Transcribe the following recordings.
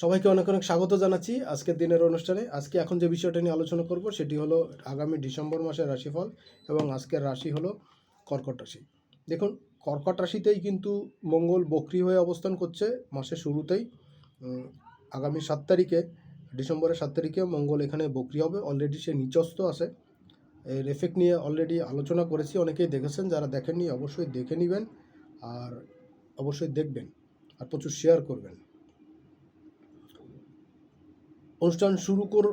সবাইকে অনেক অনেক স্বাগত জানাচ্ছি আজকের দিনের অনুষ্ঠানে। আজকে এখন যে বিষয়টা নিয়ে আলোচনা করব সেটি হলো আগামী ডিসেম্বর মাসের রাশিফল এবং আজকের রাশি হলো কর্কট রাশি। দেখুন, কর্কট রাশিতেই কিন্তু মঙ্গল বক্রি হয়ে অবস্থান করছে মাসের শুরুতেই। আগামী সাত তারিখে, ডিসেম্বরের সাত তারিখে মঙ্গল এখানে বক্রি হবে। অলরেডি সে নিচস্ত আছে। এর এফেক্ট নিয়ে অলরেডি আলোচনা করেছি। অনেকেই দেখেছেন, যারা দেখেননি অবশ্যই দেখে নেবেন আর অবশ্যই দেখবেন আর প্রচুর শেয়ার করবেন। অনুষ্ঠান শুরু কর-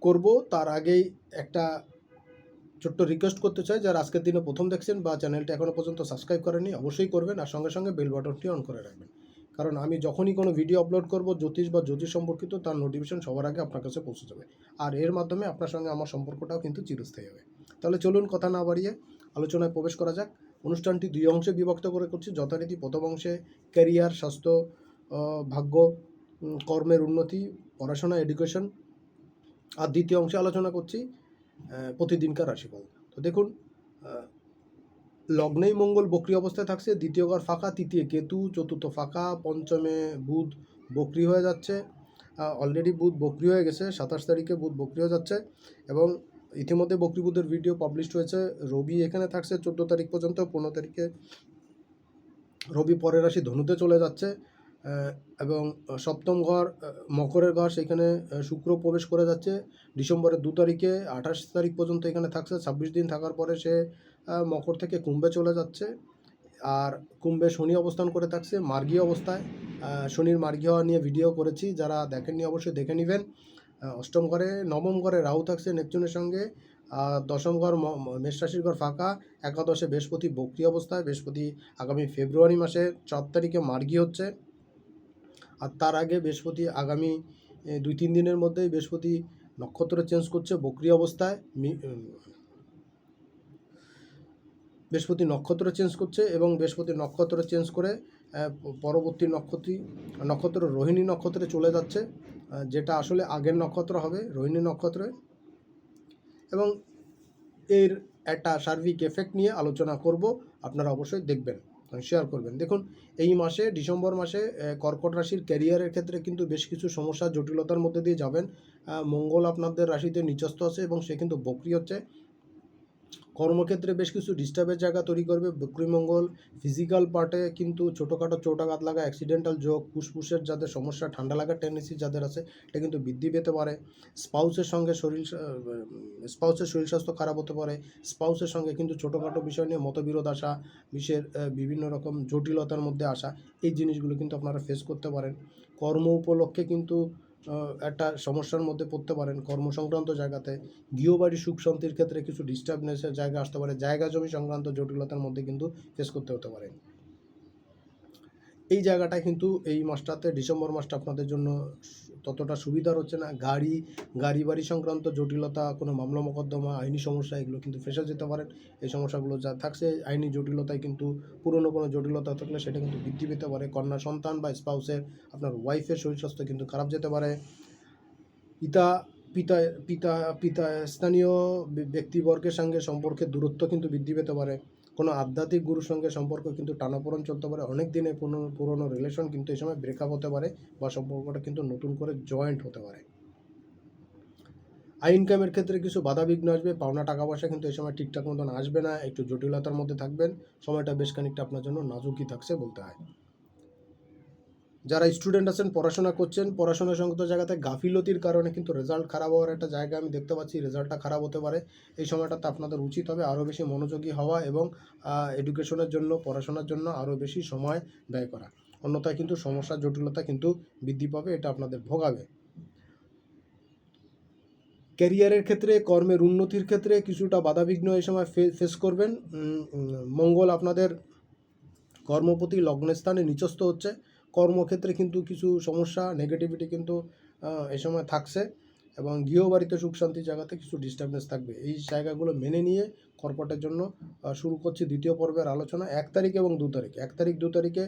করব। তার আগেই একটা ছোট্ট রিকোয়েস্ট করতে চাই, যারা আজকের দিনে প্রথম দেখছেন বা চ্যানেলটা এখনও পর্যন্ত সাবস্ক্রাইব করেনি অবশ্যই করবেন আর সঙ্গে সঙ্গে বেল বাটনটি অন করে রাখবেন। কারণ আমি যখনই কোনো ভিডিও আপলোড করব, জ্যোতিষ বা জ্যোতিষ সম্পর্কিত, তার নোটিফিকেশন সবার আগে আপনার কাছে পৌঁছে যাবে। আর এর মাধ্যমে আপনার সঙ্গে আমার সম্পর্কটাও কিন্তু চিরস্থায়ী হবে। তাহলে চলুন কথা না বাড়িয়ে আলোচনায় প্রবেশ করা যাক। অনুষ্ঠানটি দুই অংশে বিভক্ত করে করছি। যথারীতি প্রথম অংশে ক্যারিয়ার স্বাস্থ্য ভাগ্য কর্মের উন্নতি পড়াশোনা এডুকেশন আর দ্বিতীয় অংশে আলোচনা করছি প্রতিদিনকার রাশিফল। তো দেখুন লগ্নেই মঙ্গল বক্রি অবস্থায় থাকছে, দ্বিতীয় ঘর ফাঁকা, তৃতীয় কেতু, চতুর্থ ফাঁকা, পঞ্চমে বুধ বক্রি হয়ে যাচ্ছে অলরেডি বুধ বক্রি হয়ে গেছে, সাতাশ তারিখে বুধ বক্রি হয়ে যাচ্ছে, এবং ইতিমধ্যে বক্রি বুধের ভিডিও পাবলিশড হয়েছে, রবি এখানে থাকছে, চোদ্দ তারিখ পর্যন্ত, পনেরো তারিখে রবি পরের রাশি ধনুতে চলে যাচ্ছে এবং সপ্তম ঘর মকরের ঘর সেখানে শুক্র প্রবেশ করে যাচ্ছে। ডিসেম্বরের দু তারিখে, আঠাশ তারিখ পর্যন্ত এখানে থাকছে। ছাব্বিশ দিন থাকার পরে সে মকর থেকে কুম্ভে চলে যাচ্ছে। আর কুম্ভে শনি অবস্থান করে থাকছে মার্গীয় অবস্থায়। শনির মার্গী হওয়া নিয়ে ভিডিও করেছি। যারা দেখেননি অবশ্যই দেখে নেবেন। অষ্টম ঘরে, নবম ঘরে রাহু থাকছে নেপচুনের সঙ্গে। দশম ঘর, ম- ম- ঘর ফাঁকা। একাদশে বৃহস্পতি বক্রি অবস্থায়। বৃহস্পতি আগামী ফেব্রুয়ারি মাসে চার তারিখে মার্গী হচ্ছে। আর তার আগে বৃহস্পতি আগামী দুই, তিন দিনের মধ্যেই বৃহস্পতি নক্ষত্র চেঞ্জ করছে বক্রি অবস্থায় বৃহস্পতি নক্ষত্র চেঞ্জ করছে এবং বৃহস্পতি নক্ষত্র চেঞ্জ করে পরবর্তী নক্ষত্রী, নক্ষত্র রোহিণী নক্ষত্রে চলে যাচ্ছে যেটা আসলে আগের নক্ষত্র হবে, রোহিণী নক্ষত্রে। এবং এর একটা সার্বিক এফেক্ট নিয়ে আলোচনা করব, আপনারা অবশ্যই দেখবেন। শেয়ার করবেন। দেখুন, এই মাসে, ডিসেম্বর মাসে কর্কট রাশির ক্যারিয়ারের ক্ষেত্রে কিন্তু বেশ কিছু সমস্যা, জটিলতার মধ্যে দিয়ে যাবেন। মঙ্গল আপনাদের রাশিতে নিচস্থ আছে এবং সে কিন্তু বক্রি হচ্ছে। কর্মক্ষেত্রে বেশ কিছু ডিস্টার্বের জায়গা তৈরি করবে। বক্রিমঙ্গল ফিজিক্যাল পার্টে কিন্তু ছোটোখাটো চোটাঘাত লাগা অ্যাক্সিডেন্টাল যোগ ফুসফুসের যাদের সমস্যা, ঠান্ডা লাগার টেন্ডেন্সি যাদের আছে, এটা কিন্তু বৃদ্ধি পেতে পারে। স্পাউসের সঙ্গে শরীর স্পাউসের শরীর স্বাস্থ্য খারাপ হতে পারে। স্পাউসের সঙ্গে কিন্তু ছোটোখাটো বিষয় নিয়ে মতবিরোধ আসা বিশ্বের বিভিন্ন রকম জটিলতার মধ্যে আসা, এই জিনিসগুলো কিন্তু আপনারা ফেস করতে পারেন। কর্ম উপলক্ষে কিন্তু একটা সমস্যার মধ্যে পড়তে পারেন কর্মসংক্রান্ত জায়গাতে। গৃহবাড়ি সুখ শান্তির ক্ষেত্রে কিছু ডিস্টার্বনেসের জায়গা আসতে পারে। জায়গা জমি সংক্রান্ত জটিলতার মধ্যে কিন্তু ফেস করতে হতে পারে। এই জায়গাটা কিন্তু এই মাসটাতে, ডিসেম্বর মাসটা আপনাদের জন্য ততটা সুবিধার হচ্ছে না। গাড়ি গাড়ি বাড়ি সংক্রান্ত জটিলতা, কোনো মামলা মোকদ্দমা, আইনি সমস্যা, এগুলো কিন্তু ফেসে যেতে পারেন এই সমস্যাগুলো যা থাকছে, আইনি জটিলতায় কিন্তু পুরনো কোনো জটিলতা থাকলে সেটা কিন্তু বৃদ্ধি পেতে পারে। কন্যা সন্তান বা স্পাউসের আপনার ওয়াইফের শরীর স্বাস্থ্য কিন্তু খারাপ যেতে পারে। পিতা পিতা পিতা পিতা, স্থানীয় ব্যক্তিবর্গের সঙ্গে সম্পর্কের দূরত্ব কিন্তু বৃদ্ধি পেতে পারে। কোনো আধ্যাত্মিক গুরুর সঙ্গে সম্পর্ক কিন্তু টানাপোড়ন চলতে পারে। অনেক দিনের পুরনো পুরনো রিলেশন কিন্তু এই সময় ব্রেকআপ হতে পারে বা সম্পর্কটা কিন্তু নতুন করে জয়েন্ট হতে পারে। আই ইনকামের ক্ষেত্রে কিছু বাধাবিঘ্ন আসবে, পাওনা টাকা পয়সা কিন্তু এই সময় ঠিকঠাক মতন আসবে না, একটু জটিলতার মধ্যে থাকবেন, সময়টা বেশ খানিকটা আপনার জন্য নাজুকই থাকছে বলতে হয়। যারা স্টুডেন্ট আছেন, পড়াশোনা করছেন, পড়াশোনা সংক্রান্ত জায়গাতে গাফিলতির কারণে কিন্তু রেজাল্ট খারাপ হওয়ার একটা জায়গা আমি দেখতে পাচ্ছি রেজাল্টটা খারাপ হতে পারে। এই সময়টাতে আপনাদের উচিত হবে আরও বেশি মনোযোগী হওয়া এবং এডুকেশনের জন্য, পড়াশোনার জন্য আরও বেশি সময় ব্যয় করা। অন্যথায় কিন্তু সমস্যা জটিলতা কিন্তু বৃদ্ধি পাবে, এটা আপনাদের ভোগাবে। ক্যারিয়ারের ক্ষেত্রে, কর্মের উন্নতির ক্ষেত্রে কিছুটা বাধাবিঘ্ন এই সময় ফেস করবেন। মঙ্গল আপনাদের কর্মপতি লগ্নস্থানে নিচস্থ হচ্ছে। কর্মক্ষেত্রে কিন্তু কিছু সমস্যা নেগেটিভিটি কিন্তু এই সময় থাকছে এবং গৃহবাড়িতে সুখ শান্তির জায়গাতে কিছু ডিস্টার্বেন্স থাকবে। এই জায়গাগুলো মেনে নিয়ে কর্পটের জন্য শুরু করছি দ্বিতীয় পর্বের আলোচনা এক তারিখ এবং দু তারিখ। এক তারিখ, দু তারিখে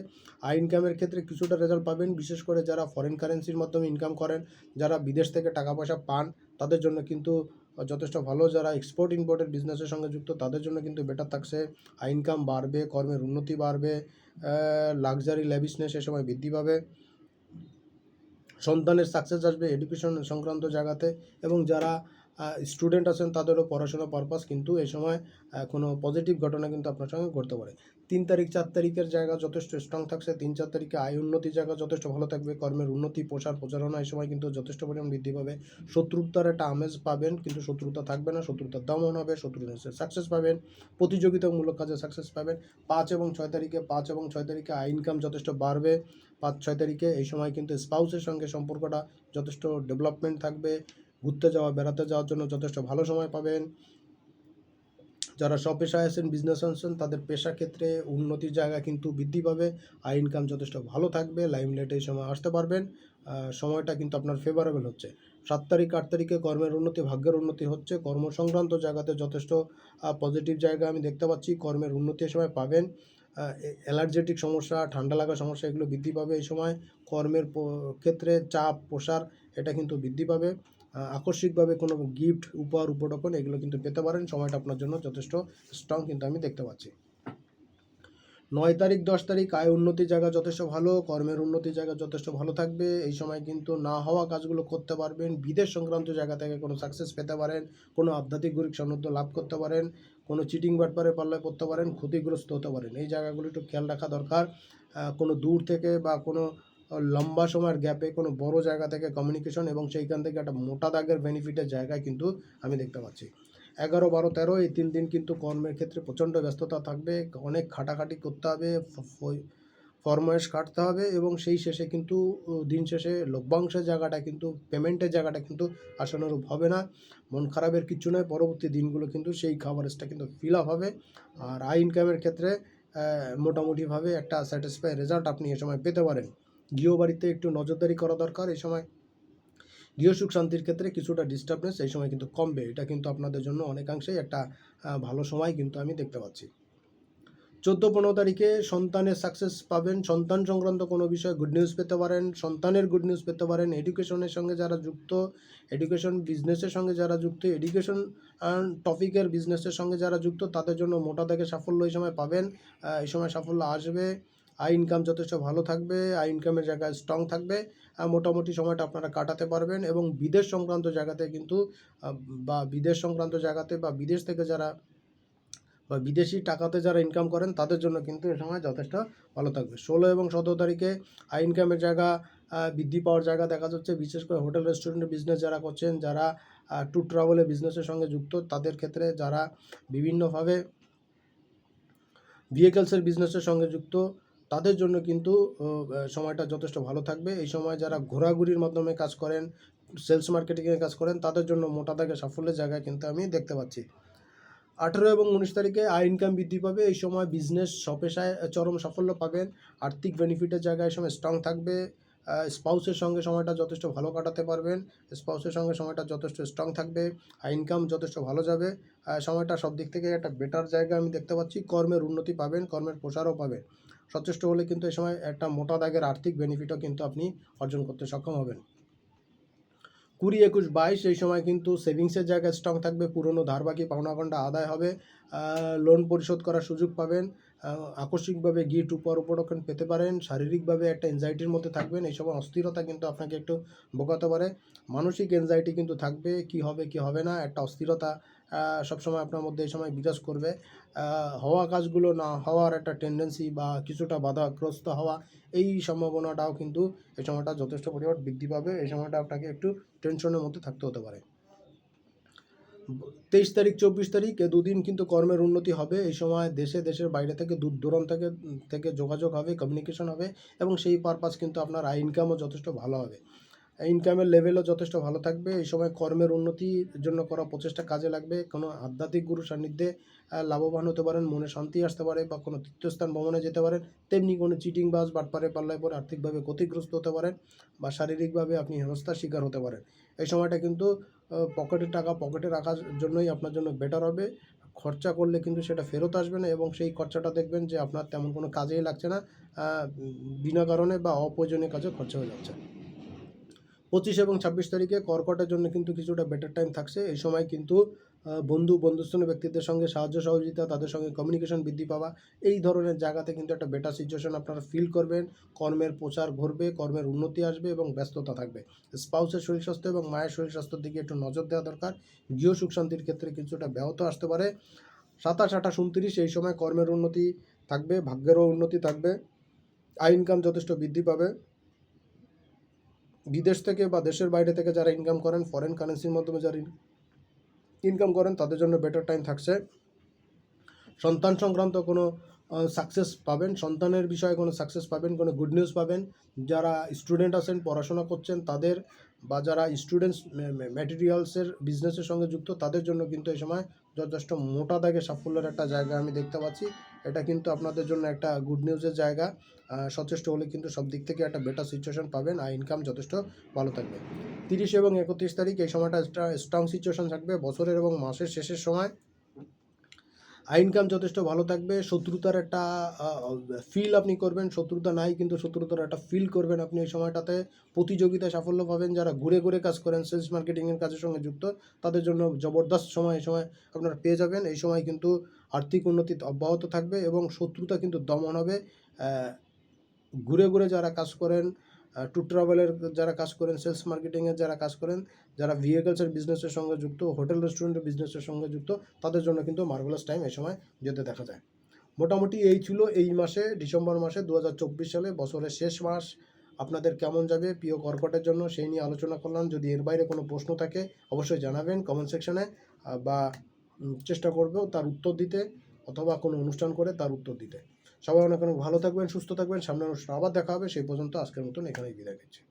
আই ইনকামের ক্ষেত্রে কিছুটা রেজাল্ট পাবেন, বিশেষ করে যারা ফরেন কারেন্সির মাধ্যমে ইনকাম করেন, যারা বিদেশ থেকে টাকা পয়সা পান, তাদের জন্য কিন্তু যথেষ্ট ভালো যারা এক্সপোর্ট ইম্পোর্টের বিজনেসের সঙ্গে যুক্ত, তাদের জন্য কিন্তু বেটার থাকছে। ইনকাম বাড়বে, কর্মের উন্নতি বাড়বে লাক্সারি ল্যাবিসনেস এ সময় বৃদ্ধি পাবে। সন্তানের সাকসেস আসবে এডুকেশন সংক্রান্ত জায়গাতে এবং যারা স্টুডেন্ট আছেন, তাদেরও পড়াশোনা পারপাস কিন্তু এই সময় কোনো পজিটিভ ঘটনা কিন্তু আপনার সঙ্গে ঘটতে পারে। তিন তারিখ, চার তারিখের জায়গা যথেষ্ট স্ট্রং থাকছে, তিন, চার তারিখে আয় উন্নতির জায়গা যথেষ্ট ভালো থাকবে, কর্মের উন্নতি প্রসার প্রচারণা এই সময় কিন্তু যথেষ্ট পরিমাণ বৃদ্ধি পাবে। শত্রুতার একটা আমেজ পাবেন, কিন্তু শত্রুতা থাকবে না, শত্রুতার দমন হবে, শত্রুতা সাকসেস পাবেন, প্রতিযোগিতামূলক কাজে সাকসেস পাবেন। পাঁচ এবং ছয় তারিখে, পাঁচ এবং ছয় তারিখে আয় ইনকাম যথেষ্ট বাড়বে, পাঁচ, ছয় তারিখে এই সময় কিন্তু স্পাউসের সঙ্গে সম্পর্কটা যথেষ্ট ডেভেলপমেন্ট থাকবে ঘুরতে যাওয়া, বেড়াতে যাওয়ার জন্য যথেষ্ট ভালো সময় পাবেন। যারা স্বপেশায় আছেন বিজনেস আছেন, তাদের পেশা ক্ষেত্রে উন্নতির জায়গা কিন্তু বৃদ্ধি পাবে। আয় ইনকাম যথেষ্ট ভালো থাকবে লাইমলাইটে এই সময় আসতে পারবেন। সময়টা কিন্তু আপনার ফেভারেবল হচ্ছে। সাত তারিখ, আট তারিখে কর্মের উন্নতি, ভাগ্যের উন্নতি হচ্ছে। কর্ম সংক্রান্ত জায়গাতে যথেষ্ট পজিটিভ জায়গা আমি দেখতে পাচ্ছি। কর্মের উন্নতি সময় পাবেন। অ্যালার্জেটিক সমস্যা, ঠান্ডা লাগা সমস্যা এগুলো বৃদ্ধি পাবে এই সময়। কর্মের ক্ষেত্রে চাপ, প্রসার, এটা কিন্তু বৃদ্ধি পাবে। আকস্মিকভাবে কোনো গিফট, উপহার উপঢৌকন এগুলো কিন্তু পেতে পারেন। সময়টা আপনার জন্য যথেষ্ট স্ট্রং কিন্তু আমি দেখতে পাচ্ছি। নয় তারিখ, দশ তারিখ, আয় উন্নতির জায়গা যথেষ্ট ভালো, কর্মের উন্নতির জায়গা যথেষ্ট ভালো থাকবে। এই সময় কিন্তু না হওয়া কাজগুলো করতে পারবেন। বিদেশ সংক্রান্ত জায়গা থেকে কোনো সাকসেস পেতে পারেন। কোনো আধ্যাত্মিক গরিক সান্নিধ্য লাভ করতে পারেন। কোনো চিটিং বাটপারে পাল্লায় পড়তে পারেন। ক্ষতিগ্রস্ত হতে পারেন। এই জায়গাগুলো একটু খেয়াল রাখা দরকার। কোনো দূর থেকে বা কোনো লম্বা সময়ের গ্যাপে কোনো বড় জায়গা থেকে কমিউনিকেশন এবং সেইখান থেকে একটা মোটা দাগের বেনিফিটের জায়গায় কিন্তু আমি দেখতে পাচ্ছি। এগারো, বারো, তেরো, এই তিন দিন কিন্তু কর্মের ক্ষেত্রে প্রচণ্ড ব্যস্ততা থাকবে, অনেক খাটাখাটি করতে হবে ফরমায়েশ কাটতে হবে এবং সেই শেষে কিন্তু দিন শেষে লভ্যাংশের জায়গাটা কিন্তু পেমেন্টের জায়গাটা কিন্তু আশানুরূপ হবে না। মন খারাপের কিছু নয়, পরবর্তী দিনগুলো কিন্তু সেই খাবারেজটা কিন্তু ফিল আপ হবে। আর আই ইনকামের ক্ষেত্রে মোটামুটিভাবে একটা স্যাটিসফাই রেজাল্ট আপনি এ সময় পেতে পারেন। গৃহবাড়িতে একটু নজরদারি করা দরকার এই সময়। গৃহ সুখ শান্তির ক্ষেত্রে কিছুটা ডিস্টার্বনেস এই সময় কিন্তু কমবে। এটা কিন্তু আপনাদের জন্য অনেকাংশেই একটা ভালো সময় কিন্তু আমি দেখতে পাচ্ছি। চোদ্দ পনেরো তারিখে সন্তানের সাকসেস পাবেন। সন্তান সংক্রান্ত কোনো বিষয়ে গুড নিউজ পেতে পারেন। সন্তানের গুড নিউজ পেতে পারেন। এডুকেশনের সঙ্গে যারা যুক্ত এডুকেশন বিজনেসের সঙ্গে যারা যুক্ত এডুকেশন টপিকের বিজনেসের সঙ্গে যারা যুক্ত, তাদের জন্য মোটা থেকে সাফল্য এই সময় পাবেন। এই সময় সাফল্য আসবে। আই ইনকাম যথেষ্ট ভালো থাকবে আই ইনকামের জায়গায় স্ট্রং থাকবে মোটামুটি সময়টা আপনারা কাটাতে পারবেন এবং বিদেশ সংক্রান্ত জায়গাতে কিন্তু বা বিদেশ সংক্রান্ত জায়গাতে বা বিদেশ থেকে যারা, বা বিদেশি টাকাতে যারা ইনকাম করেন, তাদের জন্য কিন্তু এ সময় যথেষ্ট ভালো থাকবে। ষোলো এবং সতেরো তারিখে আই ইনকামের জায়গা বৃদ্ধি পাওয়ার জায়গা দেখা যাচ্ছে, বিশেষ করে হোটেল, রেস্টুরেন্টের বিজনেস যারা করছেন, যারা ট্যুর ট্রাভেলের বিজনেসের সঙ্গে যুক্ত, তাদের ক্ষেত্রে যারা বিভিন্নভাবে ভেহিকেলসের বিজনেসের সঙ্গে যুক্ত তাদের জন্য কিন্তু সময়টা যথেষ্ট ভালো থাকবে। এই সময় যারা ঘোরাঘুরির মাধ্যমে কাজ করেন সেলস মার্কেটিংয়ে কাজ করেন, তাদের জন্য মোটা দাগে সাফল্যের জায়গায় কিন্তু আমি দেখতে পাচ্ছি। আঠেরো এবং উনিশ তারিখে আয় ইনকাম বৃদ্ধি পাবে। এই সময় বিজনেস সপেশায় চরম সাফল্য পাবেন। আর্থিক বেনিফিটের জায়গায় এই সময় স্ট্রং থাকবে। স্পাউসের সঙ্গে সময়টা যথেষ্ট ভালো কাটাতে পারবেন। স্পাউসের সঙ্গে সময়টা যথেষ্ট স্ট্রং থাকবে। আয় ইনকাম যথেষ্ট ভালো যাবে। সময়টা সব দিক থেকে একটা বেটার জায়গা আমি দেখতে পাচ্ছি। কর্মের উন্নতি পাবেন, কর্মের প্রসারও পাবেন। সচেষ্ট হলে কিন্তু এই সময় একটা মোটা দাগের আর্থিক বেনিফিটও কিন্তু আপনি অর্জন করতে সক্ষম হবেন। কুড়ি একুশ বাইশ, এই সময় কিন্তু সেভিংসের জায়গায় স্ট্রং থাকবে, পুরনো ধার বাকি পাওনা গন্ডা আদায় হবে লোন পরিশোধ করার সুযোগ পাবেন আকস্মিকভাবে গিফট উপর উপরক্ষণ পেতে পারেন, শারীরিকভাবে একটা এনজাইটির মধ্যে থাকবেন এই সময় অস্থিরতা কিন্তু আপনাকে একটু বোকাতে পারে। মানসিক এনজাইটি কিন্তু থাকবে, কি হবে কি হবে না, একটা অস্থিরতা সবসময় আপনার মধ্যে এই সময় বিরাজ করবে। হওয়া কাজগুলো না হওয়ার একটা টেন্ডেন্সি বা কিছুটা বাধাগ্রস্ত হওয়া, এই সম্ভাবনাটাও কিন্তু এই সময়টা যথেষ্ট পরিমাণ বৃদ্ধি পাবে, এই সময়টা আপনাকে একটু টেনশনের মধ্যে থাকতে হতে পারে। তেইশ তারিখ, চব্বিশ তারিখ এ দুদিন কিন্তু কর্মের উন্নতি হবে। এই সময় দেশে, দেশের বাইরে থেকে দূর দূরান্ত থেকে থেকে যোগাযোগ হবে কমিউনিকেশন হবে এবং সেই পারপাস কিন্তু আপনার আয় ইনকামও যথেষ্ট ভালো হবে। ইনকামের লেভেলও যথেষ্ট ভালো থাকবে। এই সময় কর্মের উন্নতির জন্য করা প্রচেষ্টা কাজে লাগবে। কোনো আধ্যাত্মিক গুরু সান্নিধ্যে লাভবান হতে পারেন, মনে শান্তি আসতে পারে বা কোনো তীর্থস্থান ভ্রমণে যেতে পারেন। তেমনি কোনো চিটিং বাস বাটপারে, পাল্লায় পরে আর্থিকভাবে ক্ষতিগ্রস্ত হতে পারেন বা শারীরিকভাবে আপনি হেনস্থার শিকার হতে পারেন। এই সময়টা কিন্তু পকেটের টাকা পকেটে রাখার জন্যই আপনার জন্য বেটার হবে। খরচা করলে কিন্তু সেটা ফেরত আসবে না এবং সেই খরচাটা দেখবেন যে আপনার তেমন কোনো কাজেই লাগছে না বিনা কারণে বা অপ্রয়োজনীয় কাজে খরচা হয়ে যাচ্ছে। পঁচিশ এবং ছাব্বিশ তারিখে কর্কটের জন্য কিন্তু কিছুটা বেটার টাইম থাকছে। এই সময় কিন্তু বন্ধু, বন্ধুস্থানীয় ব্যক্তিদের সঙ্গে সাহায্য, সহযোগিতা, তাদের সঙ্গে কমিউনিকেশন বৃদ্ধি পাওয়া, এই ধরনের জায়গাতে কিন্তু একটা বেটার সিচুয়েশন আপনারা ফিল করবেন। কর্মের প্রচার ঘটবে, কর্মের উন্নতি আসবে এবং ব্যস্ততা থাকবে। স্পাউসের শরীর স্বাস্থ্য এবং মায়ের শরীর স্বাস্থ্যের দিকে একটু নজর দেওয়া দরকার। গৃহ সুখ শান্তির ক্ষেত্রে কিছুটা ব্যাহত আসতে পারে। সাতাশ, আঠাশ, উনত্রিশ, এই সময় কর্মের উন্নতি থাকবে, ভাগ্যেরও উন্নতি থাকবে। আয় ইনকাম যথেষ্ট বৃদ্ধি পাবে। বিদেশ থেকে বা দেশের বাইরে থেকে যারা ইনকাম করেন ফরেন কারেন্সির মাধ্যমে যারা ইনকাম করেন, তাদের জন্য বেটার টাইম থাকছে। সন্তান সংক্রান্ত কোনো সাকসেস পাবেন, সন্তানের বিষয়ে কোনো সাকসেস পাবেন, কোনো গুড নিউজ পাবেন। যারা স্টুডেন্ট আছেন, পড়াশোনা করছেন, তাদের বা যারা স্টুডেন্টস ম্যাটেরিয়ালসের বিজনেসের সঙ্গে যুক্ত, তাদের জন্য কিন্তু এই সময় যথেষ্ট মোটা দাগে সাফল্যের একটা জায়গা আমি দেখতে পাচ্ছি। এটা কিন্তু আপনাদের জন্য একটা গুড নিউজের জায়গা। সচেষ্ট হলে কিন্তু সব দিক থেকে একটা বেটার সিচুয়েশন পাবেন আর ইনকাম যথেষ্ট ভালো থাকবে। তিরিশ এবং একত্রিশ তারিখ এই সময়টা স্ট্রং সিচুয়েশন থাকবে বছরের এবং মাসের শেষের সময়। ইনকাম যথেষ্ট ভালো থাকবে, শত্রুতার একটা ফিল আপনি করবেন, শত্রুতা নাই কিন্তু শত্রুতার একটা ফিল করবেন আপনি এই সময়টাতে। প্রতিযোগিতায় সাফল্য পাবেন, যারা ঘুরে ঘুরে কাজ করেন সেলস মার্কেটিংয়ের কাজের সঙ্গে যুক্ত, তাদের জন্য জবরদস্ত সময় এই সময় আপনারা পেয়ে যাবেন। এই সময় কিন্তু আর্থিক উন্নতি অব্যাহত থাকবে এবং শত্রুতা কিন্তু দমন হবে। ঘুরে ঘুরে যারা কাজ করেন ট্যুর ট্রাভেলের যারা কাজ করেন, সেলস মার্কেটিংয়ের যারা কাজ করেন, যারা ভেহিকলসের বিজনেসের সঙ্গে যুক্ত হোটেল রেস্টুরেন্টের বিজনেসের সঙ্গে যুক্ত, তাদের জন্য কিন্তু মার্ভেলাস টাইম এই সময় যেতে দেখা যায়। মোটামুটি এই ছিল এই মাসে, ডিসেম্বর মাসে দু হাজার চব্বিশ সালে, বছরের শেষ মাস। আপনাদের কেমন যাবে, প্রিয় কর্কটের জন্য সেই নিয়ে আলোচনা করলাম। যদি এর বাইরে কোনো প্রশ্ন থাকে, অবশ্যই জানাবেন কমেন্ট সেকশনে বা চেষ্টা করবে তার উত্তর দিতে অথবা কোনো অনুষ্ঠান করে তার উত্তর দিতে। সবাই অনেক অনেক ভালো থাকবেন, সুস্থ থাকবেন। সামনে অনুষ্ঠান আবার দেখা হবে। সেই পর্যন্ত আজকের মতন এখানেই বিদায় নিচ্ছি।